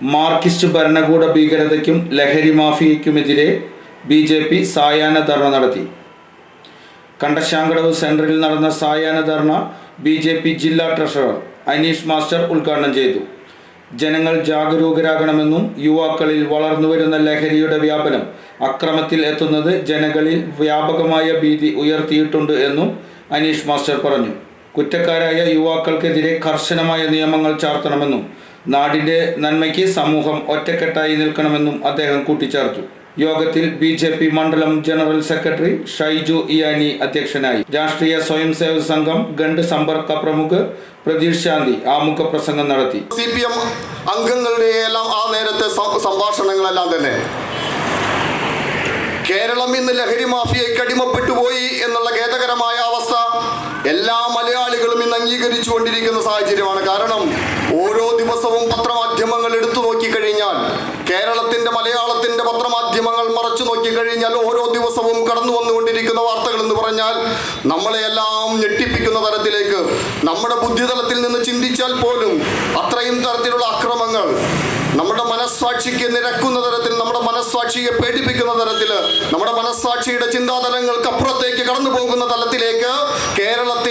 Marxist ഭരണകൂട ഭീകരതയ്ക്കും ലഹരി മാഫിയയ്ക്കുമെതിരെ B J P സായാഹ്ന ധർണ നടത്തി. കണ്ടശാങ്കടവ് സെന്ററിൽ നടന്ന സായാഹ്ന ധർണ ബി ജെ പി ജില്ലാ ട്രഷറർ അനീഷ് മാസ്റ്റർ ഉദ്ഘാടനം ചെയ്തു. ജനങ്ങൾ ജാഗരൂകരാകണമെന്നും യുവാക്കളിൽ വളർന്നുവരുന്ന ലഹരിയുടെ വ്യാപനം അക്രമത്തിൽ എത്തുന്നത് ജനങ്ങളിൽ വ്യാപകമായ ഭീതി ഉയർത്തിയിട്ടുണ്ട് എന്നും അനീഷ് മാസ്റ്റർ പറഞ്ഞു. കുറ്റക്കാരായ യുവാക്കൾക്കെതിരെ കർശനമായ നിയമങ്ങൾ ചാർത്തണമെന്നും നാടിന്റെ നന്മയ്ക്ക് സമൂഹം ഒറ്റക്കെട്ടായി നിൽക്കണമെന്നും അദ്ദേഹം കൂട്ടിച്ചേർത്തു. യോഗത്തിൽ ബി ജെ പി മണ്ഡലം ജനറൽ സെക്രട്ടറി ഷൈജു ഇയാനി അധ്യക്ഷനായി. രാഷ്ട്രീയ സ്വയം സേവക സംഘം ഗണ്ട് സമ്പർക്ക പ്രമുഖ് പ്രതീഷ് ശാന്തി ആമുഖ പ്രസംഗം നടത്തി. സി പി എം അംഗങ്ങളുടെ എല്ലാം ആ നേരത്തെ സംഭാഷണങ്ങളെല്ലാം തന്നെ. കേരളം ഇന്ന് ലഹരി മാഫിയയ്ക്ക് അടിമപ്പെട്ടു ഇന്ന് അംഗീകരിച്ചു കൊണ്ടിരിക്കുന്ന സാഹചര്യമാണ്. കാരണം ഓരോ ദിവസവും പത്രമാധ്യമങ്ങൾ എടുത്തു നോക്കിക്കഴിഞ്ഞാൽ കേരളത്തിന്റെ മലയാളത്തിന്റെ പത്രമാധ്യമങ്ങൾ മറച്ചു നോക്കിക്കഴിഞ്ഞാൽ ഓരോ ദിവസവും കടന്നു വന്നുകൊണ്ടിരിക്കുന്ന വാർത്തകൾ എന്ന് പറഞ്ഞാൽ നമ്മളെ എല്ലാം ഞെട്ടിപ്പിക്കുന്ന തരത്തിലേക്ക് നമ്മുടെ ബുദ്ധിതലത്തിൽ നിന്ന് ചിന്തിച്ചാൽ പോലും അത്രയും തരത്തിലുള്ള അക്രമങ്ങൾ നമ്മുടെ മനസ്സാക്ഷിക്ക് നിരക്കുന്ന തരത്തിൽ നമ്മുടെ മനസ്സാക്ഷിയെ പേടിപ്പിക്കുന്ന തരത്തിൽ നമ്മുടെ മനസ്സാക്ഷിയുടെ ചിന്താതലങ്ങൾക്ക് അപ്പുറത്തേക്ക് കടന്നു പോകുന്ന തലത്തിലേക്ക് കേരളത്തിന്റെ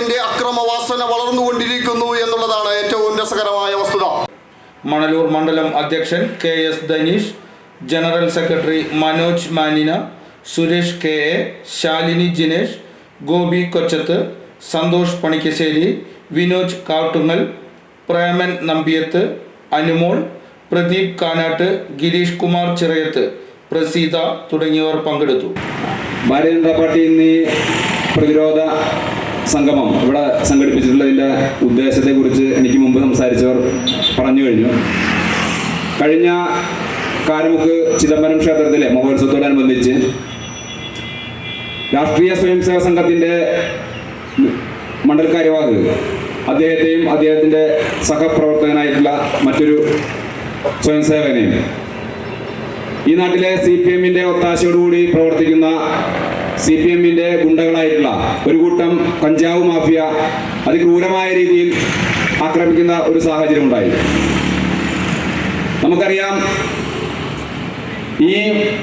രസകരമായ വസ്തുത. മണലൂർ മണ്ഡലം അധ്യക്ഷൻ K S Dhaneesh general secretary Manoj Manina Suresh K A Shalini Jinesh Gopi Kochath Santhosh Panikkassery Vinoj Kattungal Preman Nambiyath Anumol Pradeep Kanatt Gireesh Kumar Chirayath Praseetha തുടങ്ങിയവർ പങ്കെടുത്തു. ഭാരതീയ ജനതാ പാർട്ടി ഇന്ന് പ്രതിരോധ സംഗമം ഇവിടെ സംഘടിപ്പിച്ചിട്ടുള്ളതിന്റെ ഉദ്ദേശത്തെക്കുറിച്ച് എനിക്ക് മുമ്പ് സംസാരിച്ചവർ പറഞ്ഞു കഴിഞ്ഞു. കഴിഞ്ഞ കാരമുക്ക് ചിദംബരം ക്ഷേത്രത്തിലെ മഹോത്സവത്തോടനുബന്ധിച്ച് രാഷ്ട്രീയ സ്വയംസേവക സംഘത്തിന്റെ മണ്ഡൽ കാര്യവാഹ് അദ്ദേഹത്തെയും അദ്ദേഹത്തിന്റെ സഹപ്രവർത്തകനായിട്ടുള്ള മറ്റൊരു സ്വയംസേവകനെയും ഈ നാട്ടിലെ സി പി എമ്മിന്റെ ഒത്താശയോടുകൂടി പ്രവർത്തിക്കുന്ന സി പി എമ്മിന്റെ ഗുണ്ടകളായിട്ടുള്ള ഒരു കൂട്ടം കഞ്ചാവ് മാഫിയ അതിക്രൂരമായ രീതിയിൽ ആക്രമിക്കുന്ന ഒരു സാഹചര്യം ഉണ്ടായി. നമുക്കറിയാം ഈ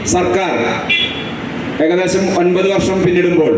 സർക്കാർ ഏകദേശം ഒൻപത് വർഷം പിന്നിടുമ്പോൾ